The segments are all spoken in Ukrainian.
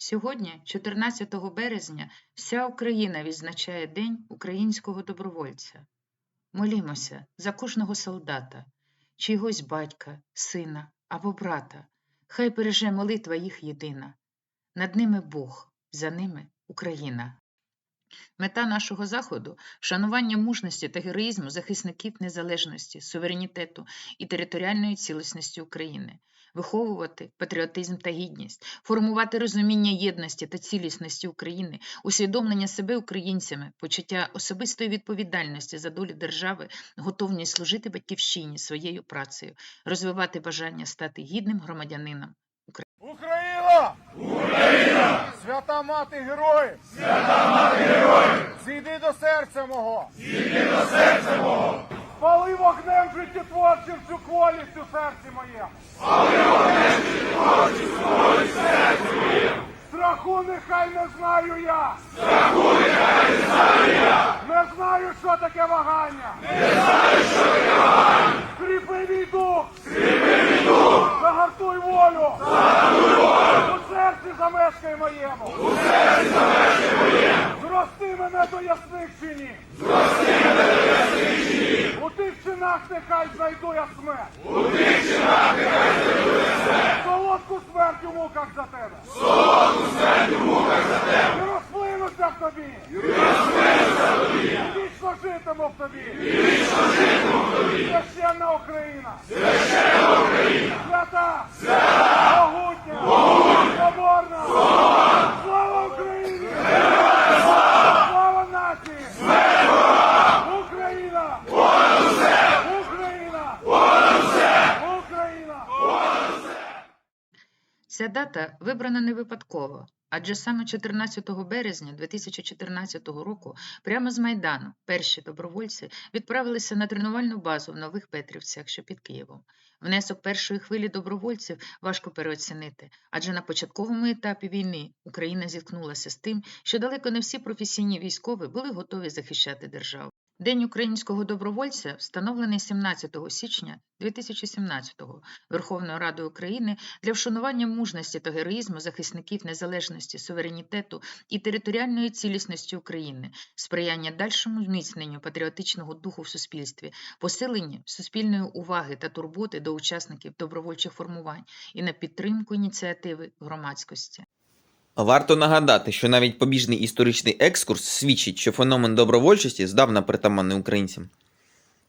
Сьогодні, 14 березня, вся Україна відзначає День українського добровольця. Молімося за кожного солдата, чийгось батька, сина або брата. Хай береже молитва їх єдина. Над ними Бог, за ними Україна. Мета нашого заходу шанування мужності та героїзму захисників незалежності, суверенітету і територіальної цілісності України, виховувати патріотизм та гідність, формувати розуміння єдності та цілісності України, усвідомлення себе українцями, почуття особистої відповідальності за долю держави, готовність служити батьківщині своєю працею, розвивати бажання стати гідним громадянином! Україна! Свята мати героїв! Свята мати героїв! Зійди до серця мого! Зійди до серця мого! Спали вогнем життєтворчим цю кволість у серці моєму! Спали вогнем життєтворчим цю кволість у серці моєму! Страху нехай не знаю я! Страху нехай не знаю я! Не знаю, що таке вагання! Не знаю, що таке вагання! Скріпи мій дух! Скріпи мій дух! Загартуй волю! У серці замешкай моєму! У серці замешкай моєму! Зрости мене до ясних чинів! Зрости мене до ясних чинів! У тих чинах нехай знайду я смерть! У тих чинах нехай знайду я смерть! Солодку смерть у муках за тебе! Солодку смерть у муках за тебе! І розплинуся в тобі! І розплинуся в тобі! Вічно житиму в тобі! І вічно житиму в тобі! Священна Україна! Священна вибрана не випадково, адже саме 14 березня 2014 року прямо з Майдану перші добровольці відправилися на тренувальну базу в Нових Петрівцях, що під Києвом. Внесок першої хвилі добровольців важко переоцінити, адже на початковому етапі війни Україна зіткнулася з тим, що далеко не всі професійні військові були готові захищати державу. День українського добровольця встановлений 17 січня 2017-го Верховною Радою України для вшанування мужності та героїзму захисників незалежності, суверенітету і територіальної цілісності України, сприяння дальшому зміцненню патріотичного духу в суспільстві, посиленню суспільної уваги та турботи до учасників добровольчих формувань і на підтримку ініціативи громадськості. Варто нагадати, що навіть побіжний історичний екскурс свідчить, що феномен добровольчості здавна притаманний українцям.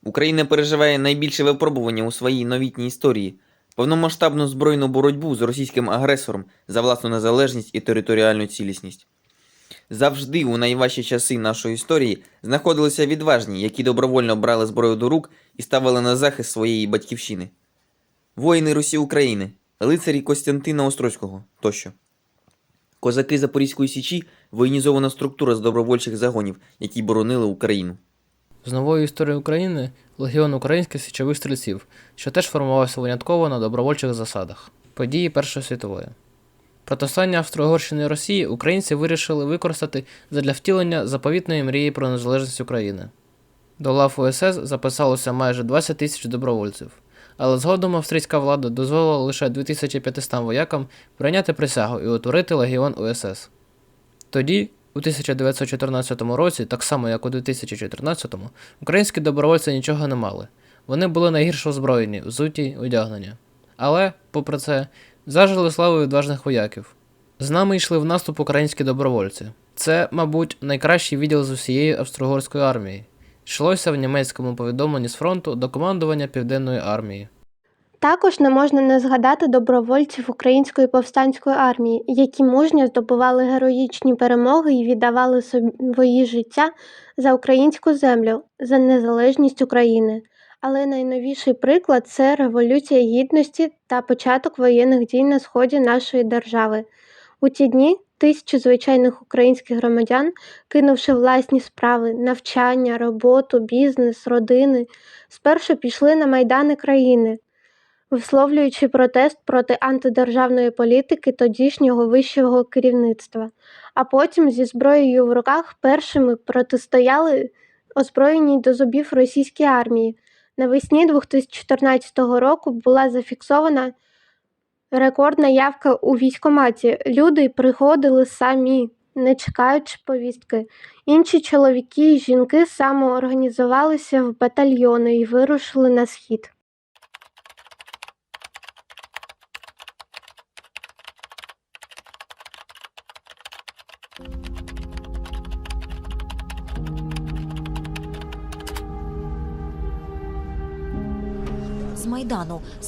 Україна переживає найбільше випробування у своїй новітній історії повномасштабну збройну боротьбу з російським агресором за власну незалежність і територіальну цілісність. Завжди у найважчі часи нашої історії знаходилися відважні, які добровольно брали зброю до рук і ставили на захист своєї батьківщини. Воїни Русі України, лицарі Костянтина Острозького тощо. Козаки Запорізької Січі воєнізована структура з добровольчих загонів, які боронили Україну. З нової історії України легіон українських січових стрільців, що теж формувався винятково на добровольчих засадах. Події Першої світової. Протистояння Австро-Угорщини і Росії українці вирішили використати задля втілення заповітної мрії про незалежність України. До лав УСС записалося майже 20 тисяч добровольців, але згодом австрійська влада дозволила лише 2500 воякам прийняти присягу і утворити легіон УСС. Тоді, у 1914 році, так само як у 2014, українські добровольці нічого не мали. Вони були найгірше озброєні, взуті, одягнені. Але, попри це, зажили славу відважних вояків. З нами йшли в наступ українські добровольці. Це, мабуть, найкращий відділ з усієї австро-угорської армії. Йшлося в німецькому повідомленні з фронту до командування Південної армії. Також не можна не згадати добровольців Української повстанської армії, які мужньо здобували героїчні перемоги і віддавали свої життя за українську землю, за незалежність України. Але найновіший приклад це Революція Гідності та початок воєнних дій на сході нашої держави. У ті дні тисячі звичайних українських громадян, кинувши власні справи, навчання, роботу, бізнес, родини, спершу пішли на майдани країни висловлюючи протест проти антидержавної політики тодішнього вищого керівництва, а потім зі зброєю в руках першими протистояли озброєній до зубів російській армії. Навесні 2014 року була зафіксована Рекордна явка у військкоматі. Люди приходили самі, не чекаючи повістки. Інші чоловіки і жінки самоорганізувалися в батальйони і вирушили на схід.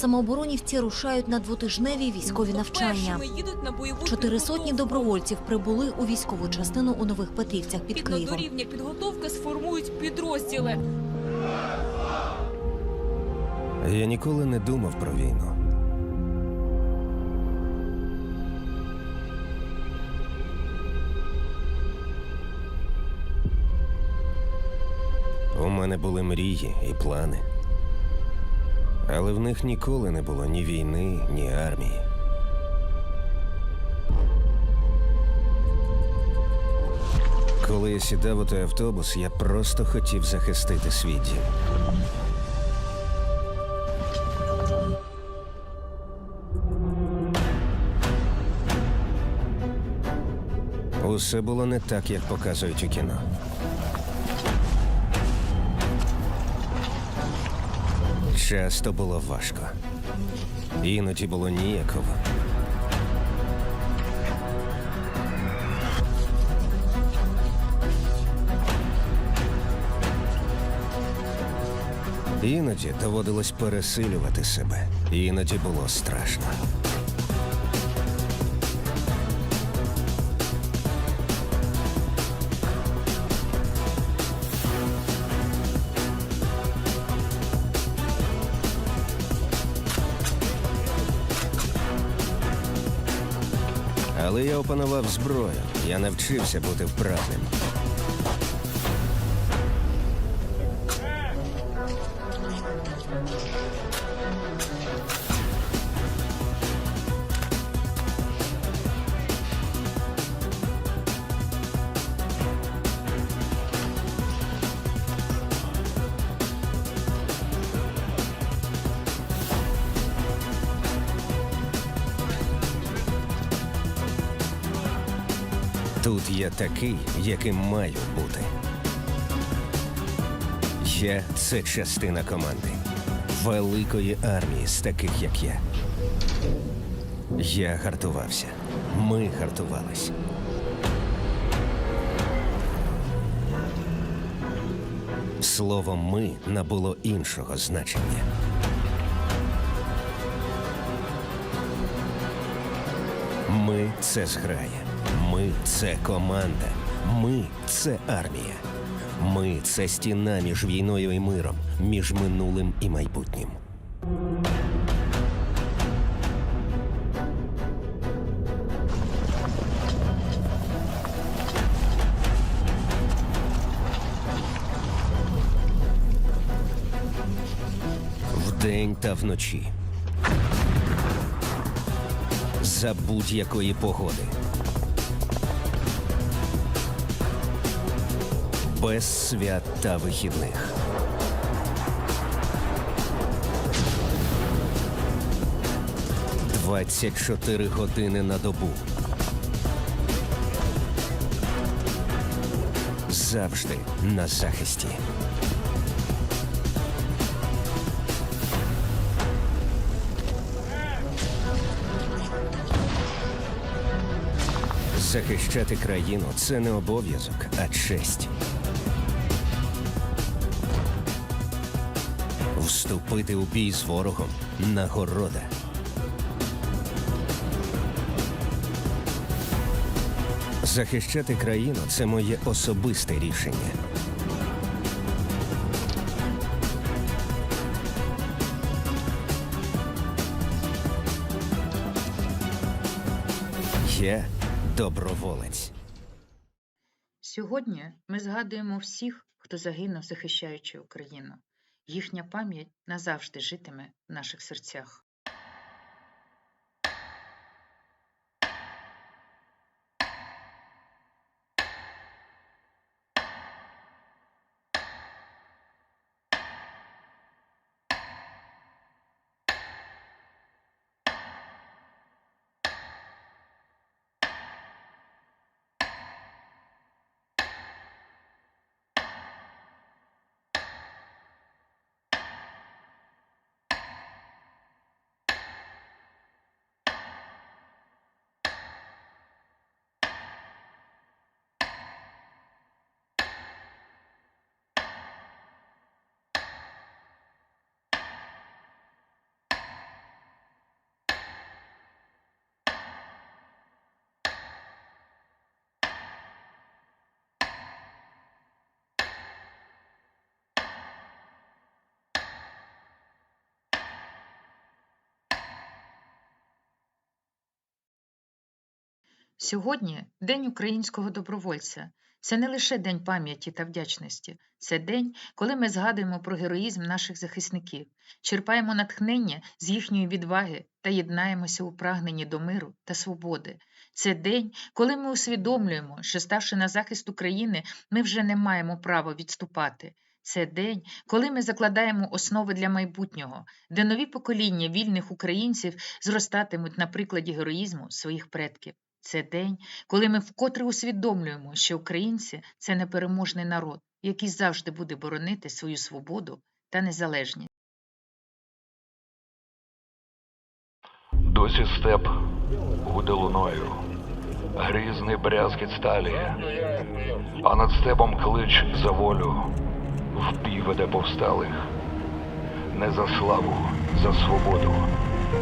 Самооборонівці рушають на двотижневі військові навчання. Чотири сотні добровольців прибули у військову частину у Нових Петрівцях під Києвом. рівня підготовки сформують підрозділи. Я ніколи не думав про війну. У мене були мрії і плани. Але в них ніколи не було ні війни, ні армії. Коли я сідав у той автобус, я просто хотів захистити свій дім. Усе було не так, як показують у кіно. Часто було важко. Іноді було ніяково. Іноді доводилось пересилювати себе. Іноді було страшно. Але я опанував зброю. Я навчився бути вправним. Я такий, яким маю бути. Я це частина команди великої армії з таких, як я. Я гартувався. Ми гартувались. Слово ми набуло іншого значення. Ми це зграя. Ми це команда. Ми це армія. Ми це стіна між війною і миром, між минулим і майбутнім. Вдень та вночі. За будь-якої погоди. Без свят та вихідних. Двадцять чотири години на добу. Завжди на захисті. Захищати країну це не обов'язок, а честь. Вступити у бій з ворогом нагорода. Захищати країну це моє особисте рішення. Я доброволець. Сьогодні ми згадуємо всіх, хто загинув, захищаючи Україну. Їхня пам'ять назавжди житиме в наших серцях. Сьогодні День українського добровольця. Це не лише день пам'яті та вдячності, це день, коли ми згадуємо про героїзм наших захисників, черпаємо натхнення з їхньої відваги та єднаємося у прагненні до миру та свободи. Це день, коли ми усвідомлюємо, що ставши на захист України, ми вже не маємо права відступати. Це день, коли ми закладаємо основи для майбутнього, де нові покоління вільних українців зростатимуть на прикладі героїзму своїх предків. Це день, коли ми вкотре усвідомлюємо, що українці це непереможний народ, який завжди буде боронити свою свободу та незалежність. Досі степ гуде луною, грізний брязкіт сталі, а над степом клич за волю, впій веде повсталих. Не за славу, за свободу,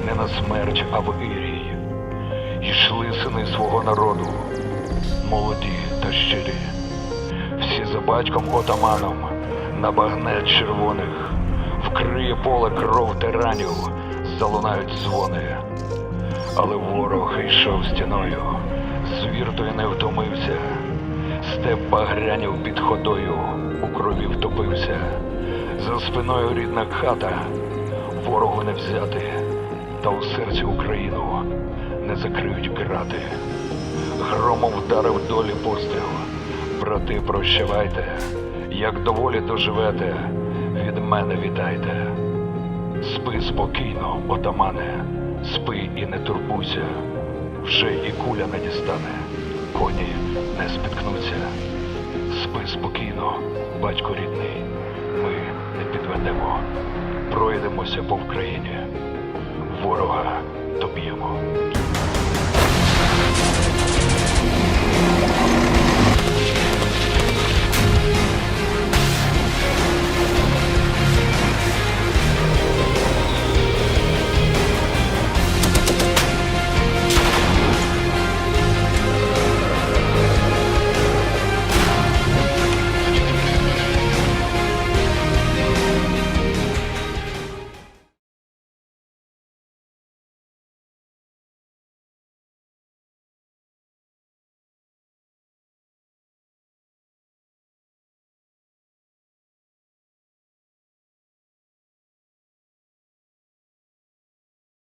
не на смерть, а в ірій. Йшли сини свого народу, молоді та щирі, всі за батьком отаманом на багнет червоних, вкриє поле кров тиранів, залунають дзвони. Але ворог йшов стіною, звір той не втомився, степ багрянів під ходою, у крові втопився. За спиною рідна хата, ворогу не взяти, та у серці Україну не закриють грати. Громом вдарив долі постріл. Брати, прощавайте, як доволі доживете, від мене вітайте. Спи спокійно, отамане, спи і не турбуйся, вже і куля не дістане, коні не спіткнуться. Спи спокійно, батько рідний, ми не підведемо, пройдемося по Вкраїні, ворога доб'ємо. Thank you.